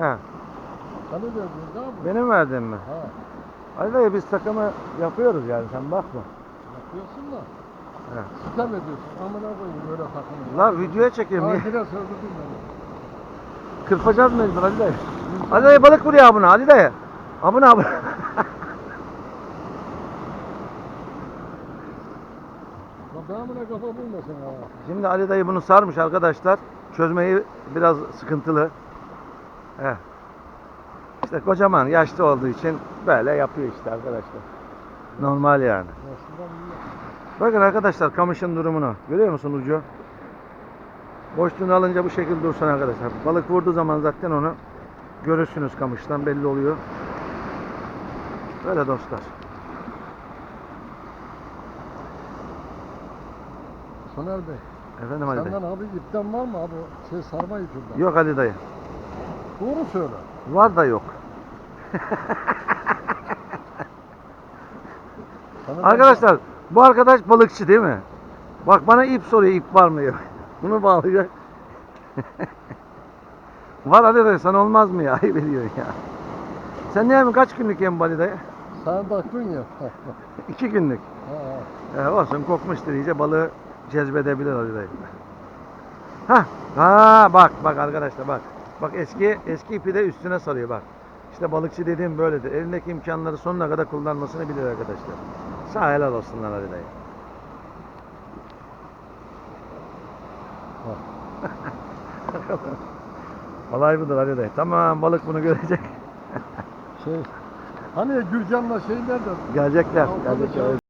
He. Sana verdin değil mi? Benim verdiğin mi? Ha. Ali dayı biz takımı yapıyoruz yani sen bakma. Yapıyorsun da. He. Sitem ediyorsun. Amına koyayım böyle takımı. La videoya çekeyim. Ha, Niye? biraz öldürdün beni. Kırpacağız mecbur Ali dayı. Ali dayı balık vuruyor abuna Ali dayı. Abuna abuna. Lan ben amına kafa bulmasın ha. Şimdi Ali dayı bunu sarmış arkadaşlar. Çözmeyi biraz sıkıntılı. He. İşte kocaman yaşlı olduğu için böyle yapıyor işte arkadaşlar. Normal yani. Bakın arkadaşlar kamışın durumunu. Görüyor musun ucu? Boşluğunu alınca bu şekilde dursun arkadaşlar. Balık vurduğu zaman zaten onu görürsünüz kamıştan belli oluyor. Böyle dostlar. Soner Bey. Efendim Ali. Senden abi ipten var mı abi? Şey sarma ipinden. Yok Ali dayı. Doğru söyle. Var da yok. Sana Arkadaşlar bu arkadaş balıkçı değil mi? Bak bana ip soruyor ip var mı yok. Bunu bağlayacak. var Ali dayı sana olmaz mı ya? Ayıp ediyorsun ya. Sen ne yapıyorsun? Kaç günlük yem Ali dayı? Sen baktın ya. İki günlük. ha, ha. E, olsun kokmuştur iyice balığı cezbedebilir Ali dayı. Hah. Ha bak bak arkadaşlar bak. Bak eski eski ipi de üstüne sarıyor bak. İşte balıkçı dediğim böyledir. Elindeki imkanları sonuna kadar kullanmasını bilir arkadaşlar. Sağ helal olsunlar Ali dayı. Olay budur Ali dayı. Tamam balık bunu görecek. Şey, hani Gürcan'la şey nerede? Gelecekler. Ya, Gelecekler.